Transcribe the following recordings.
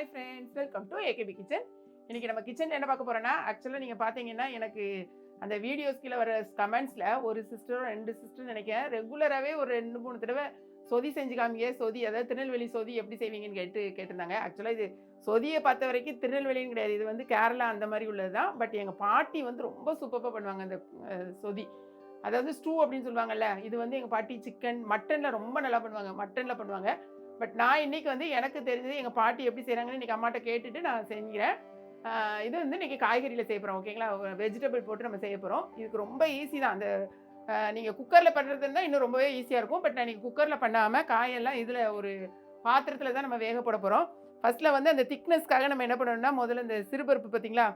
Hi friends welcome to AKB kitchen இன்றைக்கி நம்ம kitchen என்ன பார்க்க போகிறோன்னா ஆக்சுவலாக நீங்கள் பார்த்தீங்கன்னா எனக்கு அந்த வீடியோஸ் கீழே வர கமெண்ட்ஸில் ஒரு சிஸ்டரும் ரெண்டு சிஸ்டர் நினைக்கிறேன். ரெகுலராகவே ஒரு ரெண்டு மூணு தடவை சொதி செஞ்சு காமிங்க. சொதி அதாவது திருநெல்வேலி சொதி எப்படி செய்வீங்கன்னு கேட்டு கேட்டிருந்தாங்க. ஆக்சுவலாக இது சொதியை பார்த்த வரைக்கும் திருநெல்வேலின்னு கிடையாது. இது வந்து கேரளா அந்த மாதிரி உள்ளது தான் பட் எங்கள் பாட்டி வந்து ரொம்ப சூப்பராக பண்ணுவாங்க அந்த சொதி. அதாவது ஸ்டூ அப்படின்னு சொல்லுவாங்கல்ல இது வந்து எங்கள் பாட்டி சிக்கன் மட்டனில் ரொம்ப நல்லா பண்ணுவாங்க. மட்டனில் பண்ணுவாங்க. பட் நான் இன்னைக்கு வந்து எனக்கு தெரிஞ்சது எங்கள் பாட்டி எப்படி செய்கிறாங்கன்னு இன்றைக்கி அம்மாட்ட கேட்டுட்டு நான் செஞ்சுக்கிறேன். இது வந்து இன்னைக்கு காய்கறியில் செய்ய போகிறோம் ஓகேங்களா? வெஜிடபிள் போட்டு நம்ம செய்ய போகிறோம் இதுக்கு ரொம்ப ஈஸி தான். அந்த நீங்கள் குக்கரில் பண்ணுறது இருந்தால் இன்னும் ரொம்பவே ஈஸியாக இருக்கும். பட் நான் இன்றைக்கி குக்கரில் பண்ணாமல் காயெல்லாம் இதில் ஒரு பாத்திரத்தில் தான் நம்ம வேக போட போகிறோம் ஃபஸ்ட்டில் வந்து அந்த திக்னஸ்க்காக நம்ம என்ன பண்ணணும்னா முதல்ல இந்த சிறுபருப்பு பார்த்தீங்களா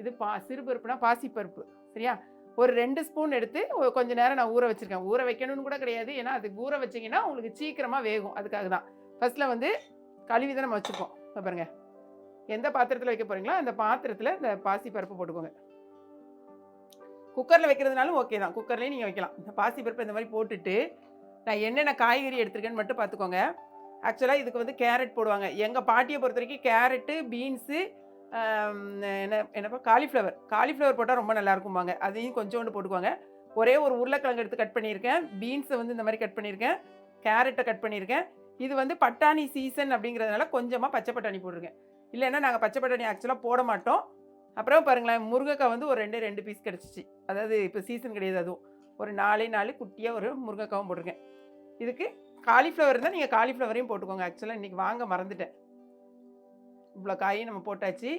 இது பா சிறுபருப்புனா பாசிப்பருப்பு சரியா? ஒரு ரெண்டு ஸ்பூன் எடுத்து கொஞ்சம் கொஞ்ச நேரம் நான் ஊற வச்சுருக்கேன். ஊற வைக்கணும்னு கூட கிடையாது. ஏன்னா அது ஊற வச்சிங்கன்னா உங்களுக்கு சீக்கிரமாக வேகும். அதுக்காக தான். ஃபஸ்ட்டில் வந்து கழுவி தான் நம்ம வச்சுப்போம். பாருங்கள் பாருங்க. எந்த பாத்திரத்தில் வைக்க போகிறீங்களோ அந்த பாத்திரத்தில் இந்த பாசி பருப்பு போட்டுக்கோங்க குக்கரில் வைக்கிறதுனாலும் ஓகே தான். குக்கர்லேயும் நீங்கள் வைக்கலாம். இந்த பாசி பருப்பு இந்த மாதிரி போட்டுட்டு நான் என்னென்ன காய்கறி எடுத்திருக்கேன்னு மட்டும் பார்த்துக்கோங்க. ஆக்சுவலாக இதுக்கு வந்து கேரட் போடுவாங்க. எங்கள் பாட்டியை பொறுத்த வரைக்கும் கேரட்டு பீன்ஸு என்ன என்னப்பா? காலிஃப்ளவர் காலிஃப்ளவர் போட்டால் ரொம்ப நல்லாயிருக்கும்பாங்க அதையும் கொஞ்சோண்டு போட்டுக்கோங்க. ஒரே ஒரு உருளைக்கிழங்கு எடுத்து கட் பண்ணியிருக்கேன். பீன்ஸை வந்து இந்த மாதிரி கட் பண்ணியிருக்கேன். கேரட்டை கட் பண்ணியிருக்கேன். இது வந்து பட்டாணி சீசன் அப்படிங்கிறதுனால கொஞ்சமாக பச்சை பட்டாணி போட்டிருக்கேன் இல்லைன்னா நாங்கள் பச்சை பட்டாணி ஆக்சுவலாக போட மாட்டோம். அப்புறம் பாருங்களேன் முருங்கைக்காய் வந்து ஒரு ரெண்டு ரெண்டு பீஸ் கிடச்சிச்சு. அதாவது இப்போ சீசன் கிடையாது அதுவும். ஒரு நாலே நாலு குட்டியாக ஒரு முருங்கைக்காவும் போட்டிருக்கேன் இதுக்கு காலிஃப்ளவர் இருந்தால் நீங்கள் காலிஃப்ளவரையும் போட்டுக்கோங்க. ஆக்சுவலாக இன்றைக்கி வாங்க மறந்துட்டேன். இவ்வளோ காயும் நம்ம போட்டாச்சு.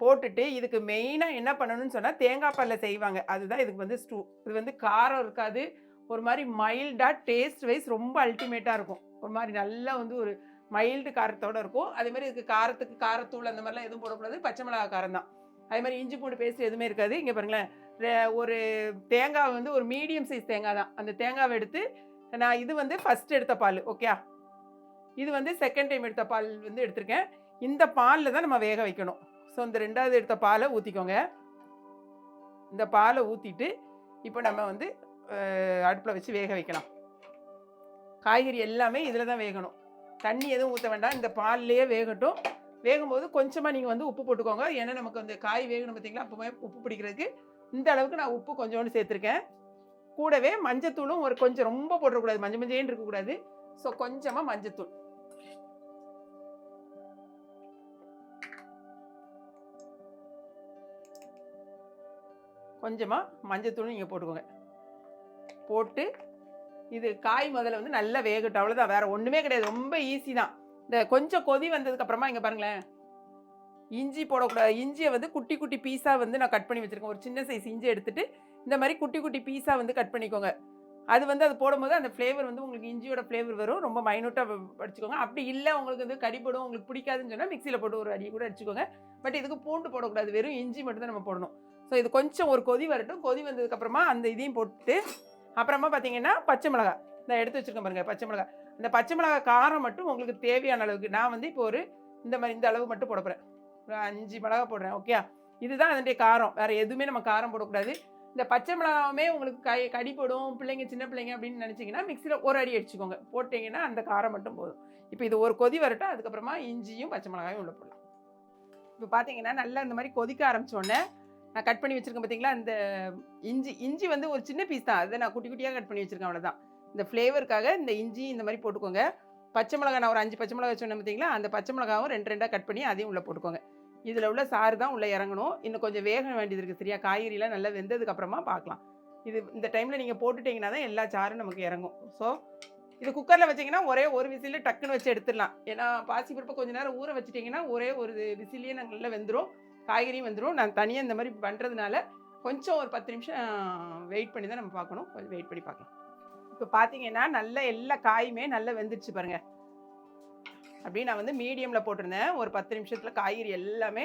போட்டுட்டு இதுக்கு மெயினாக என்ன பண்ணணும்னு சொன்னால் தேங்காய் பாலில் செய்வாங்க. அதுதான் இதுக்கு வந்து ஸ்டூ இது வந்து காரம் இருக்காது. ஒரு மாதிரி மைல்டாக டேஸ்ட் வைஸ் ரொம்ப அல்டிமேட்டாக இருக்கும். ஒரு மாதிரி நல்லா வந்து ஒரு மைல்டு காரத்தோடு இருக்கும். அதே மாதிரி இதுக்கு காரத்துக்கு காரத்தூள் அந்த மாதிரிலாம் எதுவும் போடக்கூடாது. பச்சை மிளகா காரம் தான். அதே மாதிரி இஞ்சி பூண்டு பேஸ்ட் எதுவுமே இருக்காது. இங்கே பாருங்களேன். ஒரு தேங்காய் வந்து ஒரு மீடியம் சைஸ் தேங்காய் தான். அந்த தேங்காவை எடுத்து நான் இது வந்து ஃபஸ்ட் எடுத்த பால் ஓகே இது வந்து செகண்ட் டைம் எடுத்த பால் வந்து எடுத்திருக்கேன். இந்த பாலில் தான் நம்ம வேக வைக்கணும். ஸோ இந்த ரெண்டாவது எடுத்த பாலை ஊற்றிக்கோங்க இந்த பாலை ஊற்றிட்டு இப்போ நம்ம வந்து அடுப்பில் வச்சு வேக வைக்கலாம். காய்கறி எல்லாமே இதில் தான் வேகணும். தண்ணி எதுவும் ஊற்ற வேண்டாம். இந்த பால்லையே வேகட்டும். வேகும்போது கொஞ்சமாக நீங்கள் வந்து உப்பு போட்டுக்கோங்க. ஏன்னா நமக்கு அந்த காய் வேகணும் பார்த்தீங்களா அப்போவே உப்பு பிடிக்கிறதுக்கு இந்த அளவுக்கு நான் உப்பு கொஞ்சோண்டு சேர்த்துருக்கேன். கூடவே மஞ்சத்தூளும் ஒரு கொஞ்சம் ரொம்ப போட்டுறக்கூடாது மஞ்சள் மஞ்சேன்னு இருக்கக்கூடாது. ஸோ கொஞ்சமாக மஞ்சத்தூள். கொஞ்சமாக மஞ்சத்தூள் நீங்கள் போட்டுக்கோங்க. போட்டு இது காய் முதல்ல வந்து நல்லா வேகட்டும். அவ்வளோதான் வேற ஒன்றுமே கிடையாது. ரொம்ப ஈஸி தான். இந்த கொஞ்சம் கொதி வந்ததுக்கு அப்புறமா இங்கே பாருங்களேன். இஞ்சி போடக்கூடாது. இஞ்சியை வந்து குட்டி குட்டி பீஸாக வந்து நான் கட் பண்ணி வச்சுருக்கேன். ஒரு சின்ன சைஸ் இஞ்சி எடுத்துகிட்டு இந்த மாதிரி குட்டி குட்டி பீஸாக வந்து கட் பண்ணிக்கோங்க. அது வந்து அது போடும்போது அந்த ஃப்ளேவர் வந்து உங்களுக்கு இஞ்சியோட ஃப்ளேவர் வரும். ரொம்ப மைனூட்டாக படிச்சுக்கோங்க அப்படி இல்லை உங்களுக்கு வந்து கறிப்படும் உங்களுக்கு பிடிக்காதுன்னு சொன்னால் மிக்சியில் போட்டு ஒரு அடி கூட அடிச்சுக்கோங்க. பட் இதுக்கு பூண்டு போடக்கூடாது. வெறும் இஞ்சி மட்டும் தான் நம்ம போடணும். ஸோ இது கொஞ்சம் ஒரு கொதி வரட்டும். கொதி வந்ததுக்கப்புறமா அந்த இதையும் போட்டு அப்புறமா பார்த்தீங்கன்னா பச்சை மிளகா நான் எடுத்து வச்சுருக்கேன் பாருங்க பச்சை மிளகா இந்த பச்சை மிளகா காரம் மட்டும் உங்களுக்கு தேவையான அளவுக்கு. நான் வந்து இப்போ ஒரு இந்த மாதிரி இந்த அளவு மட்டும் போட போகிறேன் ஒரு அஞ்சு மிளகா போடுறேன் ஓகே இதுதான் அதனுடைய காரம். வேறு எதுவுமே நம்ம காரம் போடக்கூடாது. இந்த பச்சை மிளகாவுமே உங்களுக்கு கை கடி போடும். பிள்ளைங்க சின்ன பிள்ளைங்க அப்படின்னு நினச்சிங்கன்னா மிக்சியில் ஒரு அடி அடிச்சுக்கோங்க. போட்டிங்கன்னா அந்த காரம் மட்டும் போதும். இப்போ இது ஒரு கொதி வரட்டும் அதுக்கப்புறமா இஞ்சியும் பச்சை மிளகாயும் உள்ள போடலாம். இப்போ பார்த்தீங்கன்னா நல்லா இந்த மாதிரி கொதிக்க ஆரம்பித்தோடனே நான் கட் பண்ணி வச்சுருக்கேன் பார்த்தீங்களா இந்த இஞ்சி இஞ்சி வந்து ஒரு சின்ன பீஸ் தான். அதை நான் குட்டி குட்டியாக கட் பண்ணி வச்சுருக்கேன் அவ்வளோதான் இந்த ஃப்ளேவருக்காக இந்த இஞ்சி இந்த மாதிரி போட்டுக்கோங்க. பச்சை மிளகா நான் ஒரு அஞ்சு பச்சை மிளகா சொன்னேன் பார்த்தீங்களா அந்த பச்சை மிளகாவும் ரெண்டு ரெண்டாக கட் பண்ணி அதையும் உள்ளே போட்டுக்கோங்க. இதில் உள்ள சாறு தான் உள்ளே இறங்கணும். இன்னும் கொஞ்சம் வேக வேண்டியது இருக்குது சரியா? காய்கறிலாம் நல்லா வெந்ததுக்கப்புறமா பார்க்கலாம் இது இந்த டைமில் நீங்கள் போட்டுட்டீங்கன்னா தான் எல்லா சாரும் நமக்கு இறங்கும். ஸோ இது குக்கரில் வச்சிங்கன்னா ஒரே ஒரு விசிலில் டக்குன்னு வச்சு எடுத்துடலாம். ஏன்னா பாசி பருப்பை கொஞ்ச நேரம் ஊற வச்சிட்டிங்கன்னா ஒரே ஒரு விசிலேயே நாங்கள் நல்லா வெந்துடும் காய்கறியும் வந்துடும் நான் தனியாக இந்த மாதிரி பண்ணுறதுனால கொஞ்சம் ஒரு பத்து நிமிஷம் வெயிட் பண்ணி தான் நம்ம பார்க்கணும். கொஞ்சம் வெயிட் பண்ணி பார்க்கலாம். இப்போ பார்த்தீங்கன்னா நல்ல எல்லா காயுமே நல்லா வெந்துருச்சு பாருங்கள் அப்படியே நான் வந்து மீடியமில் போட்டிருந்தேன். ஒரு பத்து நிமிஷத்தில் காய்கறி எல்லாமே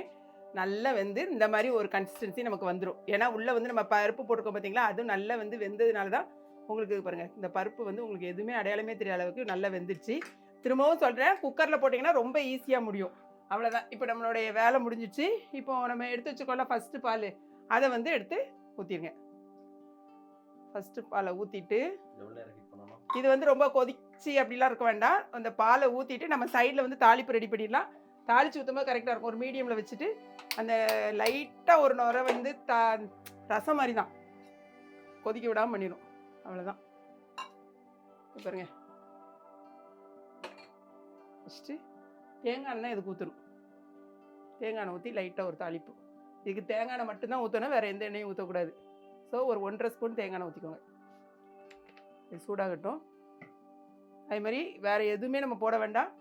நல்லா வெந்து இந்த மாதிரி ஒரு கன்சிஸ்டன்சி நமக்கு வந்துடும் ஏன்னா உள்ளே வந்து நம்ம பருப்பு போட்டிருக்கோம் பார்த்தீங்களா அதுவும் நல்லா வந்து வெந்ததுனால தான் உங்களுக்கு பாருங்கள் இந்த பருப்பு வந்து உங்களுக்கு எதுவுமே அடையாளமே தெரியாத அளவுக்கு நல்லா வெந்துருச்சு. திரும்பவும் சொல்கிறேன் குக்கரில் போட்டிங்கன்னா ரொம்ப ஈஸியாக முடியும். அவ்வளோதான் இப்போ நம்மளுடைய வேலை முடிஞ்சிச்சு. இப்போ நம்ம எடுத்து வச்சுக்கோல ஃபஸ்ட்டு பால். அதை வந்து எடுத்து ஊற்றிடுங்க ஃபஸ்ட்டு பாலை ஊற்றிட்டு இது வந்து ரொம்ப கொதிச்சு அப்படிலாம் இருக்க வேண்டாம். அந்த பாலை ஊற்றிட்டு நம்ம சைடில் வந்து தாளிப்பு ரெடி பண்ணிடலாம். தாளிச்சு ஊற்றும்போது கரெக்டாக இருக்கும். ஒரு மீடியமில் வச்சுட்டு அந்த லைட்டாக ஒரு நுரை வந்து தா ரசம் மாதிரி தான் கொதிக்க விடாமல் பண்ணிடும் அவ்வளோதான் பாருங்க. ஃபஸ்ட்டு தேங்காய் எண்ணெய் இதுக்கு ஊற்றணும் தேங்காய் எண்ணெய் ஊற்றி லைட்டாக ஒரு தாளிப்பு. இதுக்கு தேங்காய் எண்ணெய் மட்டும்தான் ஊற்றணும் வேறு எந்த எண்ணெயும் ஊற்றக்கூடாது ஸோ ஒரு ஒன்றரை ஸ்பூன் தேங்காய் எண்ணெய் ஊற்றிக்கோங்க இது சூடாகட்டும். அதே மாதிரி வேறு எதுவுமே நம்ம போட வேண்டாம்.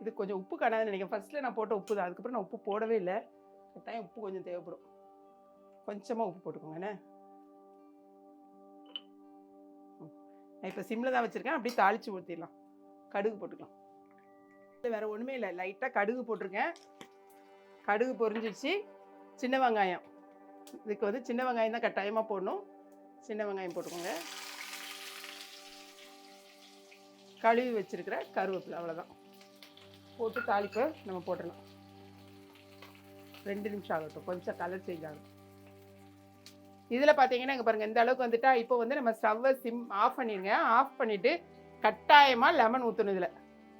இது கொஞ்சம் உப்பு காணாதுன்னு நினைக்கிறேன். ஃபஸ்ட்டில் நான் போட்ட உப்பு தான். அதுக்கப்புறம் நான் உப்பு போடவே இல்லை. கட்டாயம் உப்பு கொஞ்சம் தேவைப்படும். கொஞ்சமாக உப்பு போட்டுக்கோங்க என்ன? நான் இப்போ சிம்மில் தான் வச்சுருக்கேன். அப்படியே தாளித்து ஊற்றிடலாம் கடுகு போட்டுக்கலாம். வேறு ஒன்றுமே இல்லை. லைட்டாக கடுகு போட்டிருக்கேன். கடுகு பொரிஞ்சிடுச்சு சின்ன வெங்காயம். இதுக்கு வந்து சின்ன வெங்காயம் தான் கட்டாயமாக போடணும். சின்ன வெங்காயம் போட்டுக்கோங்க. கழுவி வச்சிருக்கிற கருவேப்பிலை அவ்வளோதான் போட்டு தாளிப்பை நம்ம போட்டுடலாம். ரெண்டு நிமிஷம் ஆகட்டும். கொஞ்சம் கலர் சேஞ்ச் ஆகும் இதில் பார்த்தீங்கன்னா இங்கே பாருங்கள் இந்த அளவுக்கு வந்துட்டா இப்போ வந்து நம்ம ஸ்டவ்வை சிம் ஆஃப் பண்ணிடுங்க ஆஃப் பண்ணிவிட்டு கட்டாயமாக லெமன் ஊற்றணும் இதில்.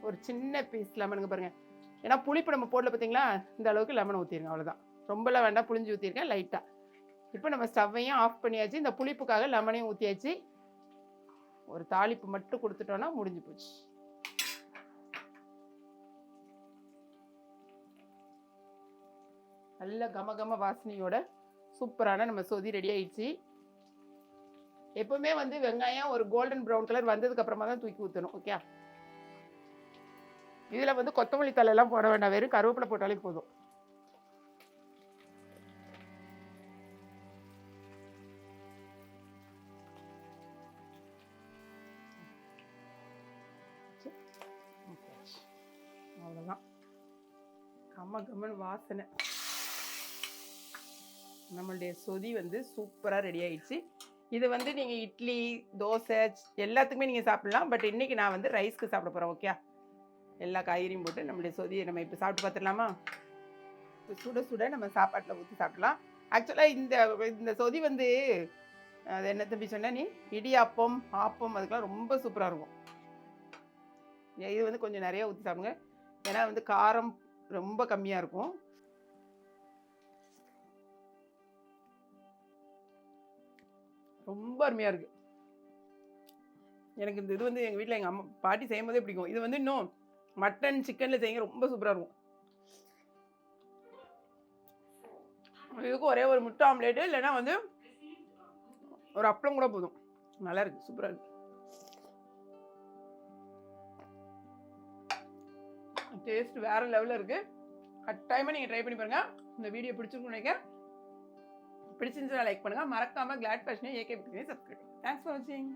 ஒரு சின்ன பீஸ் லெமனுங்க பாருங்கள் ஏன்னா புளிப்பு நம்ம போடல பார்த்தீங்களா இந்த அளவுக்கு லெமன் ஊற்றிருங்க அவ்வளோதான் ரொம்பலாம் வேண்டாம் புளிஞ்சு ஊற்றிருக்கேன் லைட்டாக இப்போ நம்ம ஸ்டவ்வையும் ஆஃப் பண்ணியாச்சு. இந்த புளிப்புக்காக லெமனையும் ஊற்றியாச்சு ஒரு தாளிப்பு மட்டும் கொடுத்துட்டோன்னா முடிஞ்சு போச்சு. நல்ல கம கம வாசனையோட சூப்பரான நம்ம சொதி ரெடி ஆயிடுச்சு. எப்பவுமே வந்து வெங்காயம் ஒரு கோல்டன் ப்ரௌன் கலர் வந்ததுக்கு அப்புறமா தான் தூக்கி ஊற்றணும் ஓகே இதில் வந்து கொத்தமல்லி தலையெல்லாம் போட வேண்டாம். வெறும் கருவேப்பிலை போட்டாலே போதும். அவ்வளவுதான். கம்ம கம்மன் வாசனை. நம்மளுடைய சொதி வந்து சூப்பராக ரெடி ஆயிடுச்சு. இது வந்து நீங்கள் இட்லி தோசை எல்லாத்துக்குமே நீங்கள் சாப்பிடலாம். பட் இன்னைக்கு நான் வந்து ரைஸ்க்கு சாப்பிட போகிறேன் ஓகே எல்லா காய்கறியும் போட்டு நம்மளுடைய சொதியை நம்ம இப்போ சாப்பிட்டு பார்த்துடலாமா? இப்போ சுட சுட நம்ம சாப்பாட்டில் ஊற்றி சாப்பிடலாம். ஆக்சுவலாக இந்த இந்த சொதி வந்து அது என்ன தம்பி சொன்ன நீ? இடியாப்பம் ஆப்பம் அதுக்கெல்லாம் ரொம்ப சூப்பராக இருக்கும். இது வந்து கொஞ்சம் நிறைய ஊற்றி சாப்பிடுங்க. ஏன்னா வந்து காரம் ரொம்ப கம்மியாக இருக்கும். ரொம்ப அருமையாக இருக்குது எனக்கு இந்த இது வந்து எங்கள் வீட்டில் எங்கள் அம்மா பாட்டி செய்யும் போதே பிடிக்கும். இது வந்து இன்னும் மட்டன் சிக்கனில் செய்யுங்க ரொம்ப சூப்பராக இருக்கும். இதுக்கு ஒரே ஒரு முட்டை ஆம்லேட்டு இல்லைன்னா வந்து ஒரு அப்பளம் கூட போதும். நல்லா இருக்கு சூப்பராக இருக்கு. டேஸ்ட் வேற லெவலில் இருக்கு. கட்டாயமாக நீங்கள் ட்ரை பண்ணி பாருங்க. இந்த வீடியோ பிடிச்சிருக்குன்னு நினைக்கிறேன். பிடிச்சிருந்துச்சுன்னா லைக் பண்ணுங்க. மறக்காம கிளாட் ஃபேஷனை ஏகே சப்ஸ்கிரைப் தேங்க்ஸ் ஃபார் வாட்சிங்